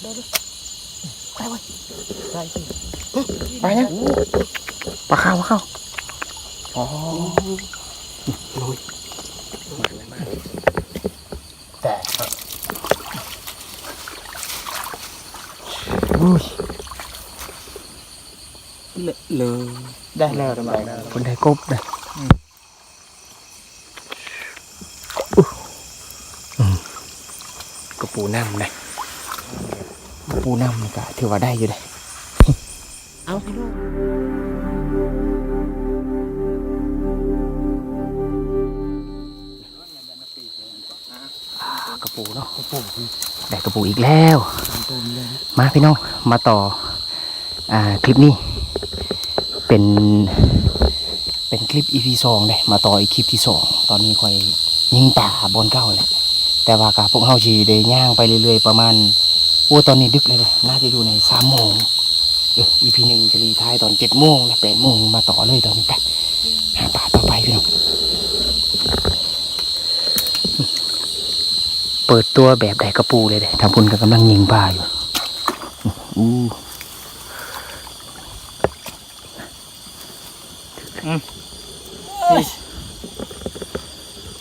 ไปไว้ใช่สิไปนะปลาข้าวปลาข้าวอ๋อน้อยแต่อุ้ยเลอะเลยได้แล้วทำไมคนไทยกบเลยกระปูน้ำนะกระ ปูน้ำก็ถือว่าได้อยู่เลยเอาพี่น้องกระปูเนาะกระปูได้กระปูอีกแล้ว มาพี่น้องมาต่ออ่าคลิปนี้ เป็นเป็นคลิป EP สองเลยมาต่ออีกคลิปที่สองตอนนี้คอยยิงป่าบนเก้าแหละแต่ว่ากะพวกเฮาชีได้ย่างไปเรื่อยๆประมาณ โอ้ตอนนี้ดึกเลยเลยน่าจะอยู่ในสามโมงเออ EP หนึ่งจะรีท้ายตอนเจ็ดโมงนะแปดโมงมาต่อเลยตอนนี้กันหาป่าต่อไปพี่น้องเปิดตัวแบบไดกระปูเลยเด้ทางคุณก็กำลังยิงปลาอยู่อู้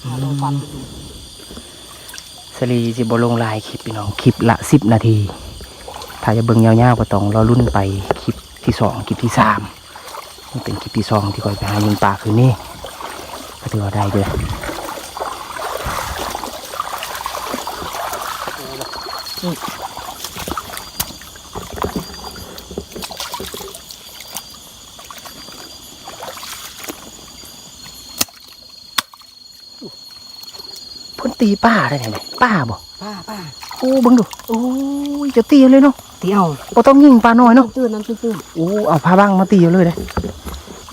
เอาลองฟันดู สลีสิบลงลายคลิปพี่น้องคลิปละสิบนาที ถ้าจะเบิ่งยาวๆก็ต้องรอรุ่นไปคลิปที่สองคลิปที่สามนี่เป็นคลิปที่สองที่คอยไปหายิงปลาคืนนี้ก็ถือว่าได้เด้วย เพ่นตีป้าได้ไงป้าบ่ป้าป้าโอ้เบังดูโอ้ยจะตีเลยเนาะเที่ยวบ่ต้องยิงปลาน้อยเนาะตื้นน้ำตื้นโอ้เอาผ้าบ้างมาตีเอาเลยเลย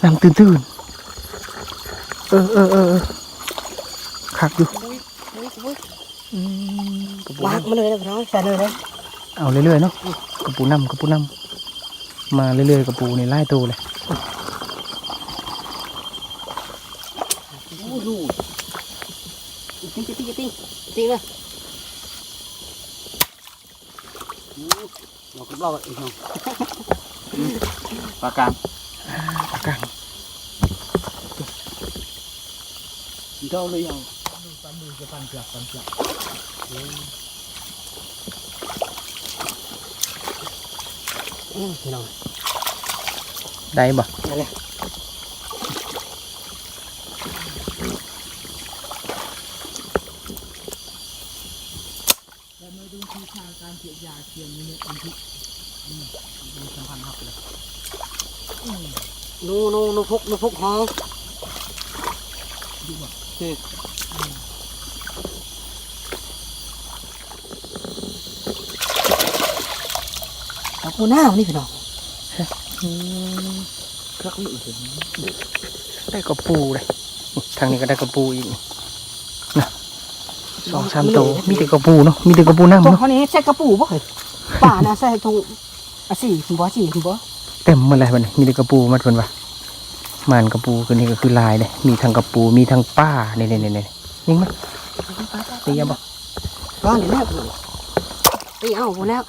น้ำตื่นๆเออเออเออเออคักอยู่อืมกระปูวางมาเลยนะพี่น้องใส่เลยเลยเอาเรื่อยๆเนาะกระปูน้ำกระปูน้ำมาเรื่อยๆกระปูนี่ไล่ตัวเลย โอ้ดูติ้งติ้งติ้ง ติ้งติ้งเลยเราก็บอกอีกน้องปากกาง ปากกลาง เจ้าเลยเอาอืมพี่น้องได้บ่นั่นแหละนูนูนูพกนูพกหองคือเอาปูหน้านี่พี่น้องก็เหลือได้กระปูเลยทางนี้ก็ได้กระปูอีก สองสามตัวมีแต่กระปูเนาะมีแต่กระปูน้ำตัวเนาะเขานี้ใส่กระปูบ่เคยป่านะใส่ถุงอะสี่คุณบ่สี่คุณบ่เต็มหมาเลยมันมีแต่กระปูมาทวนวะมันกระปูคือนี่ก็คือลายเลยมีทั้งกระปูมีทั้งป้าเนี่ยเนี่ยเนี่ยยิงมั้ยตีอะบ่ร้อนแล้วตีเอาหมดแล้ว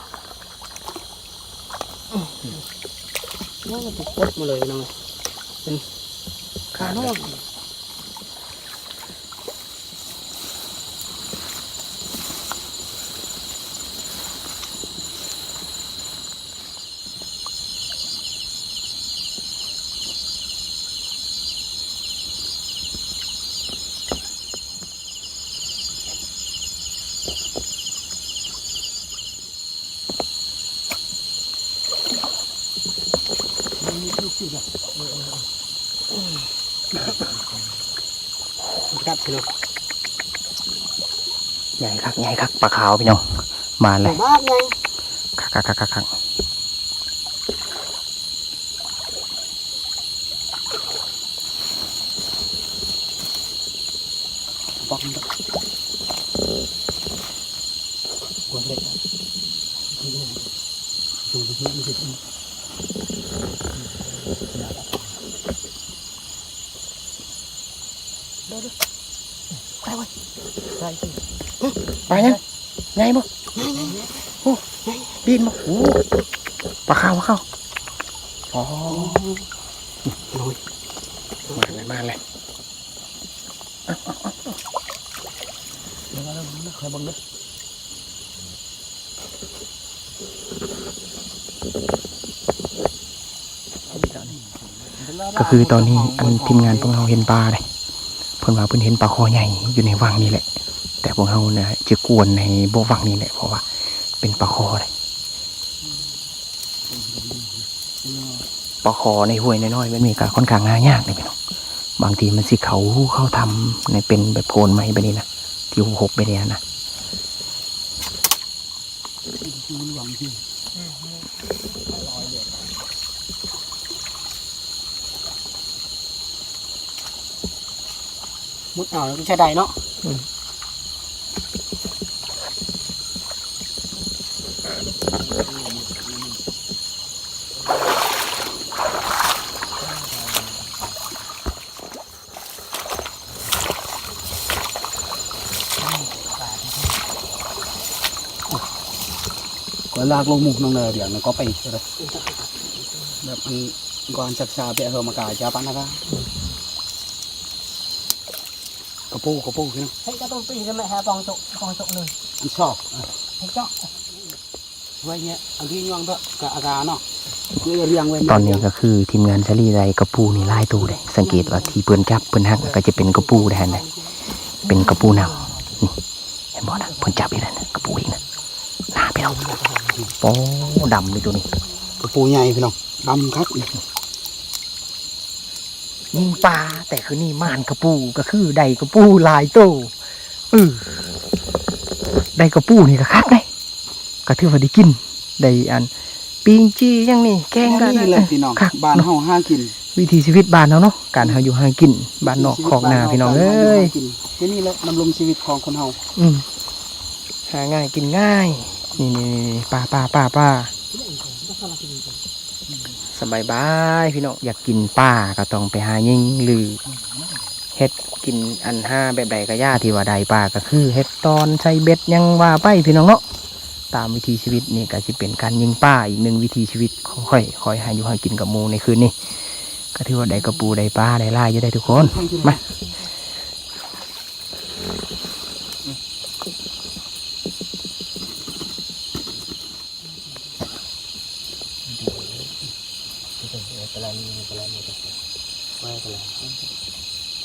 แล้วมันติดกดมาเลยน้องเป็นขาโน่นค รับพี่น้องใหญ่คักใหญ่คักปลาขาวพี่น้องมาเลยบ้านยังคักคักคักคักปอกกวนเล็ก ดูดูดูดูไปไว้ใช่สิไปยังไงบ่ใหญ่ ปีนมาโอ้ปลาข้าวปลาข้าวอ๋อ โอ้ย มาเลยมาเลย เดี๋ยวเราเดี๋ยวเคยบังเด้อ ก็คือตอนนี้อันทีมงานพวกเราเห็นปลาเลยเพิ่นว่าเพิ่นเห็นปลาคอใหญ่อยู่ในวังนี่แหละ แต่พวกเราเนี่ยจะกวนในบ่วังนี่แหละเพราะว่า เป็นปลาคอเลยปลาคอในห้วยน้อยๆมันมีการค่อนข้างหายากเลยพี่น้องบางทีมันสิเขาเข้าทำในเป็นแบบโพนไม้แบบนี้นะที่หกไปเนี่ยนะ มันหวังที่มุดเอาแล้วก็ใช้ได้เนาะก็ลากลงหมุกน้องเลยเดี๋ยวมันก็ไปอีกเลยแบบมันก่อนชักชาเปะเฮมากาจะปันนะคะก ระปูกระปูพี่น้อง Thấy cái tôi pin cho mẹ hà vòng trộn vòng trộn này อันชอบอะ thấy cho ไว้เงี้ยอันที่ย่องด้วยกับอาการเนาะคือเรียงไว้ตอนนี้ก็คือทีมงานชาลีไรกระปูนี่ไล่ตูเลยสังเกตว่าที่เปิ้นจับเปิ้นหักก็จะเป็นกระปูแทนเลยเป็นกระปูหนังนี่เห็นบ่นะเปิ้นจับอีกแล้วนะกระปูอีกนะหน้าพี่น้องโอ้ดำเลยตัวนี้กระปูใหญ่พี่น้องดำครับ ยิงปลาแต่คือนี่ม่านกระปูก็คือได้กระปูหลายโตเออได้กระปูนี่ก็คักเลยก็ถือว่าได้กินได้อันปิงจีอย่างนี้แกงแค่ก็นี้เลยพี่น้องคักบ้านเฮาห้ากิน วิถีชีวิตบ้านเราเนาะการเฮาอยู่หากินบ้านนอกของนาพี่น้องเอ้ยแค่นี้แหละดำรงชีวิตของคนเฮาอืมหาง่ายกินง่าย นี่นี่นี่ป้าป้าป้าป้า สบายบายพี่น้องอยากกินป้าก็ต้องไปหายิงหรือเฮ็ดกินอันห้าแบบใดก็ย่าที่ว่าใดป้าก็คือเฮ็ดตอนใช้เบ็ดยังว่าไปพี่น้องเนาะตามวิถีชีวิตนี่ก็จะเป็นการยิงป้าอีกหนึ่งวิถีชีวิตค่อยๆคอยหาอยู่หากินกับมูในคืนนี้ก็ถือว่าได้กระปูได้ปลาได้ล่าอยู่ได้ทุกคนมา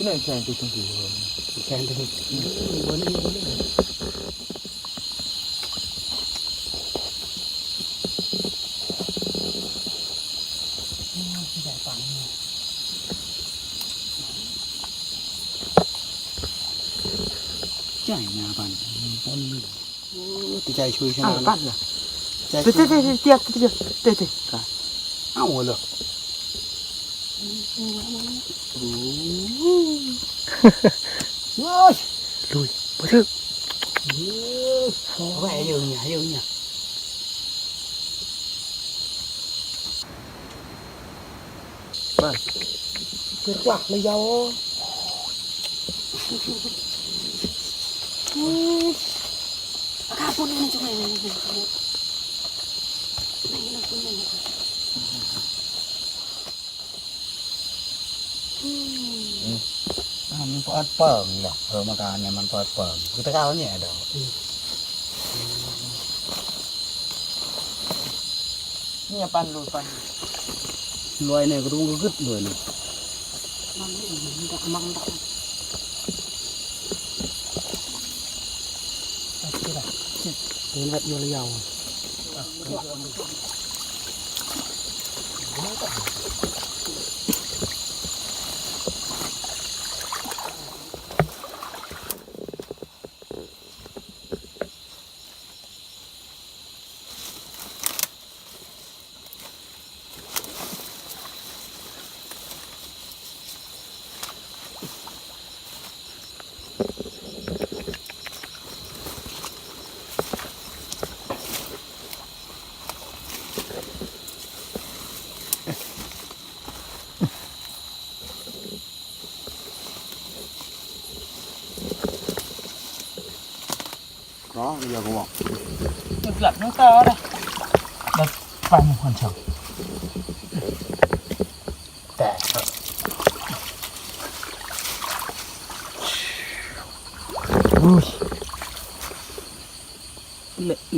ที่ไหนแซงตัวชมพูแซงตัวใจงาปันต้นโอ้ติใจช่วยชนะ à bắt rồi ใจ thế thế thế thế tiếc tiếc tiếc tiếc เอ้าเหรอโอ้ยลุยบ่ถึกแหวอ ยู่เนี่ยอยู่เนี่ย tiếc quạt lấy dâu Kak pun ini cuma ini. มันเปิดเปิงเนาะเออมาการเนี่ยมันเปิดเปิงคือตะก้าเนี่ยเดี๋ยวนี่ปันรูปันรวยเนี่ยก็รู้ก็กึดเลยเนี่ย Mana ini enggak emang enggak. เดินแบบยาวๆเนาะดับแต่อุ้ย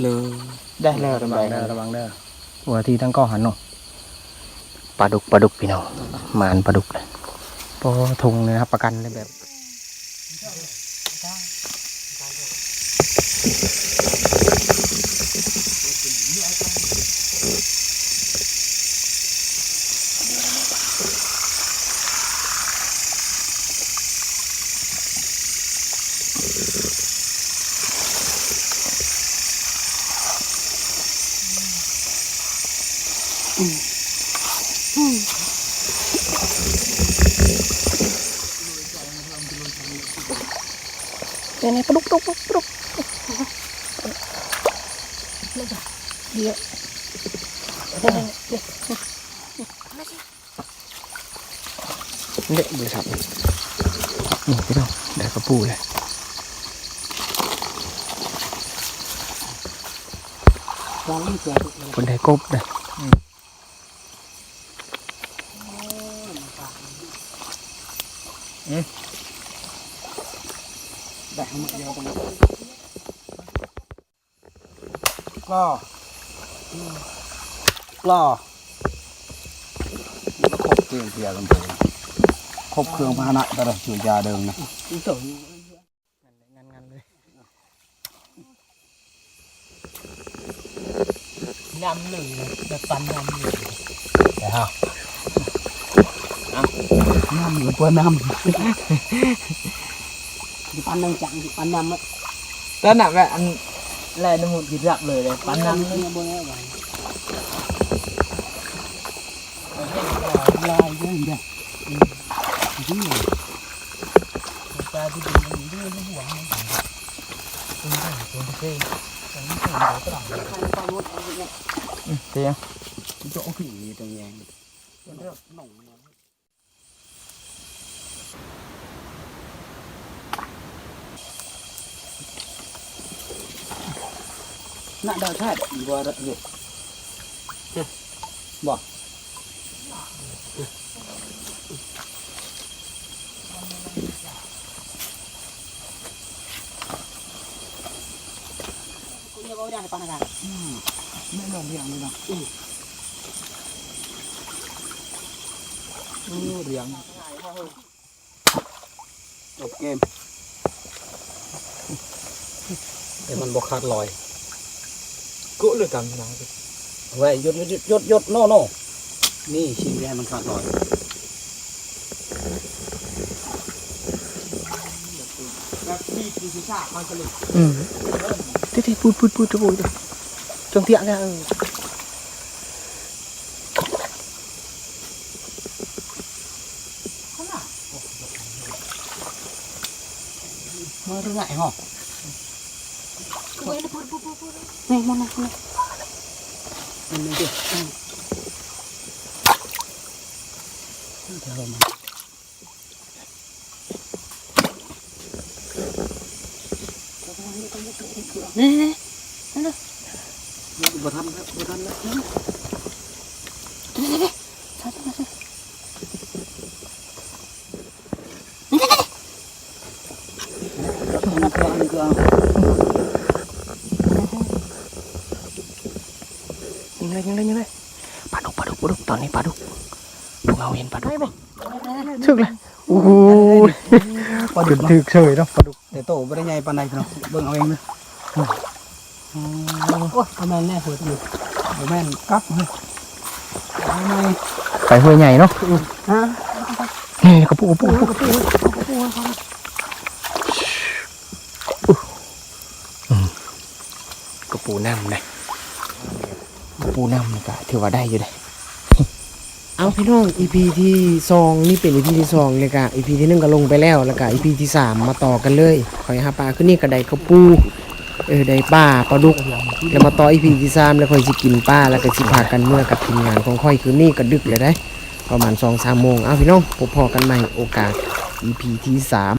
เลยได้แล้วระวังเด้อระวังเด้อหัวที่ทั้งก้อหันเนาะปลาดุกปลาดุกพี่น้องมานปลาดุกเลยพอทุงเลยนะครับประกันเลยแบบ เนี่ย เนี่ยปลุกปลุกปลุกปลุกเละบริษัทนี่พี่น้องได้กระปูเลยวางนี่เสียคนได้กบเลยได้หมดเดียวตรงนี้ก็ กล้อครบเกณฑ์เพียกันไปครบเครื่องพาหนะแต่ละจุยาเดิมนะอีตัวงานงานเลยยำเลยแบบปันยำเลยแต่ฮะน้ำหรือเปล่าน้ดิปันยังจังดิปันยำอะแล้วน่ะแบบอัน แลนหมดกิรับเลยเลยปันยำเลยบนนี้ไว้ำลายเยอะแยะตาที่ดีมันอยู่ด้วยหัวมันตัวใหญ่ตัวเท่ตัวนี้ตัวใหญ่ตัวหลังเตี้ยจะโอเคตรงแยงมันเรียกหน่ง นะน่าได้แท้ดีกว่าเยอะบอกกูจะเอาได้ปันอะไรไม่ลองเรียงเลยนะอือเรียงจบเกมแต่มันบกขาดลอย กูเลยกันนะไว้ยดยดยดยดโน่โน่นี่ชิงแดงมันขาดลอยแบบมีปีศาจมันก็เลยอืมเตี้ยพูดพูดพูดจะพูดจงเตี้ยเนี่ยเออมาเรื่องไหนหรอ นี่มันนะนี่มันไม่ดิเดี๋ยวมานี่นี่บ่ทันแล้วบ่ทันแล้ว นักเรียนก็ ยิงเลยยิงเลยยิงเลยปลาดุกปลาดุกปลาดุกตอนนี้ปลาดุกพวกเราเห็นปลาดุกถึกเลยโอ้โหขึ้นถึกเฉยเนาะปลาดุกแต่โตบ่ได้ใหญ่ปานใดเนาะเบิ่งเอาเองเด้อโอ้ยทำไมแน่หัวตัวบ่แม่นกักเฮ้ยเอาหน่อยไปห้วยใหญ่เนาะฮะนี่กระปุกกระปุกกระปุกอืมกระปูน้ำเลยกระ ปูน้ำนี่ก็ถือว่าได้อยู่เลยเอาพี่น้อง EP ที่สองนี่เป็น EP ที่สองเลยกะ EP ที่หนึ่งก็ลงไปแล้วแล้วก็ EP ที่สามมาต่อกันเลยคอยหาปลาขึ้นนี่ก็ไดกระปูเออได้ปลาปลาดุกแล้วมาต่อ EP ที่สามแล้วค่อยสิกินปลาแล้วก็สิพากันเมื่อกับทีมงานของค่อยคืนนี่ก็ดึกเลยได้ ประมาณสองสามโมงเอาพี่น้องพบพอกันใหม่โอกาส EP ที่สาม